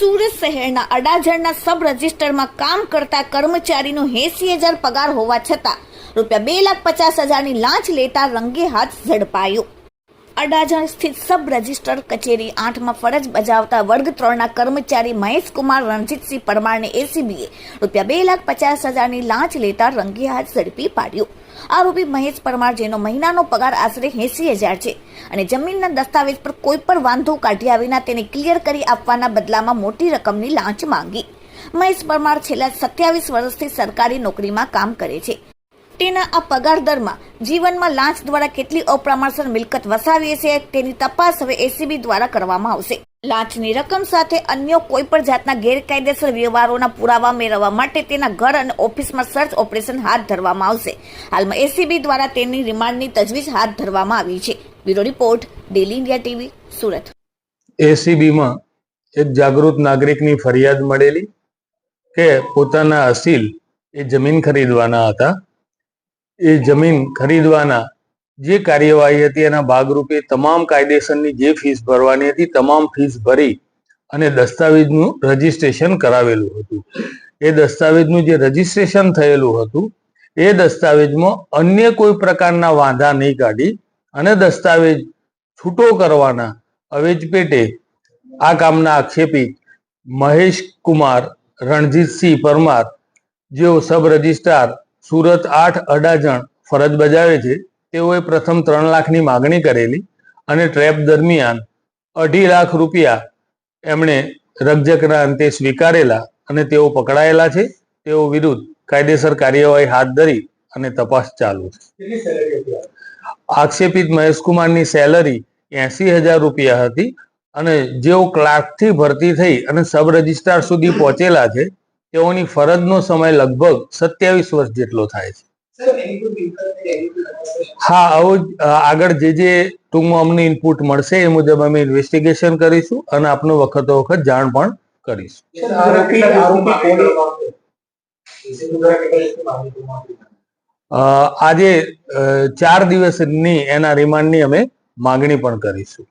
સુરત શહેરના અડાજણના સબ રજિસ્ટરમાં કામ કરતા કર્મચારીનો એસી હજાર પગાર હોવા છતાં રૂપિયા બે લાખ પચાસ હજારની લાંચ લેતા રંગે હાથ ઝડપાયો. અડાજણ સ્થિત સબ રજિસ્ટર કચેરી આઠમાં ફરજ બજાવતા વર્ગ ત્રણના કર્મચારી મહેશકુમાર રણજીતસિંહ પરમારને એસીબીએ રૂપિયા બે લાખ પચાસ હજારની લાંચ લેતા રંગે હાથ ઝડપી પાડ્યો. આરોપી મહેશ પરમાર, જેનો મહિનાનો પગાર આશરે એસી હજાર છે અને જમીનના દસ્તાવેજ પર કોઈ પણ વાંધો કાઢ્યા વિના તેને ક્લિયર કરી આપવાના બદલામાં મોટી રકમની લાંચ માંગી. મહેશ પરમાર છેલ્લા સત્યાવીસ વર્ષથી સરકારી નોકરીમાં કામ કરે છે. તેના આ પગાર દરમાં જીવનમાં લાંચ દ્વારા કેટલી અપ્રમાણસર મિલકત વસાવી છે તેની તપાસ હવે એસીબી દ્વારા કરવામાં આવશે. લાંચની રકમ સાથે અન્ય કોઈ પણ જાતના ગેરકાયદેસર વ્યવહારોના પુરાવા મેળવવા માટે તેના ઘર અને ઓફિસમાં સર્ચ ઓપરેશન હાથ ધરવામાં આવશે. હાલમાં એસીબી દ્વારા તેની રિમાન્ડની તજવીજ હાથ ધરવામાં આવી છે. Bureau report, daily India TV, Surat. એસીબીમાં એક જાગૃત નાગરિકની ફરિયાદ મળેલી કે પોતાના અસીલ એ જમીન ખરીદવાના હતા. એ જમીન ખરીદવાના જે કાર્યવાહી હતી એના ભાગરૂપે તમામ કાયદેસરની જે ફીસ ભરવાની હતી, તમામ ફીસ ભરી અને દસ્તાવેજનું રજીસ્ટ્રેશન કરાવેલું હતું. એ દસ્તાવેજનું જે રજીસ્ટ્રેશન થયેલું હતું, એ દસ્તાવેજમાં અન્ય કોઈ પ્રકારના વાંધા નહીં કાઢી અને દસ્તાવેજ છૂટો કરવાના અવેજ પેટે આ કામના આક્ષેપી મહેશ કુમાર રણજીતસિંહ પરમાર જેઓ સબ રજિસ્ટ્રાર, સુરત આઠ અડાજણ ફરજ બજાવે છે તેઓએ પ્રથમ ત્રણ લાખની માગણી કરેલી અને ટ્રેપ દરમિયાન અઢી લાખ રૂપિયા એમણે રકઝકના અંતે સ્વીકારેલા અને તેઓ પકડાયેલા છે. તેઓ વિરુદ્ધ કાયદેસર કાર્યવાહી હાથ ધરી અને તપાસ ચાલુ છે. આક્ષેપિત મહેશકુમારની સેલરી એસી હજાર રૂપિયા હતી અને જેઓ ક્લાર્કથી ભરતી થઈ અને સબ રજિસ્ટ્રાર સુધી પહોંચેલા છે, તેઓની ફરજનો સમય લગભગ સત્યાવીસ વર્ષ જેટલો થાય છે. હા આવું આગળ જે જે ટૂંકમાં અમને ઇનપુટ મળશે એ મુજબ અમે ઇન્વેસ્ટિગેશન કરીશું અને આપનું વખતો વખત જાણ પણ કરીશું. આજે ચાર દિવસની એના રિમાન્ડની અમે માગણી પણ કરીશું.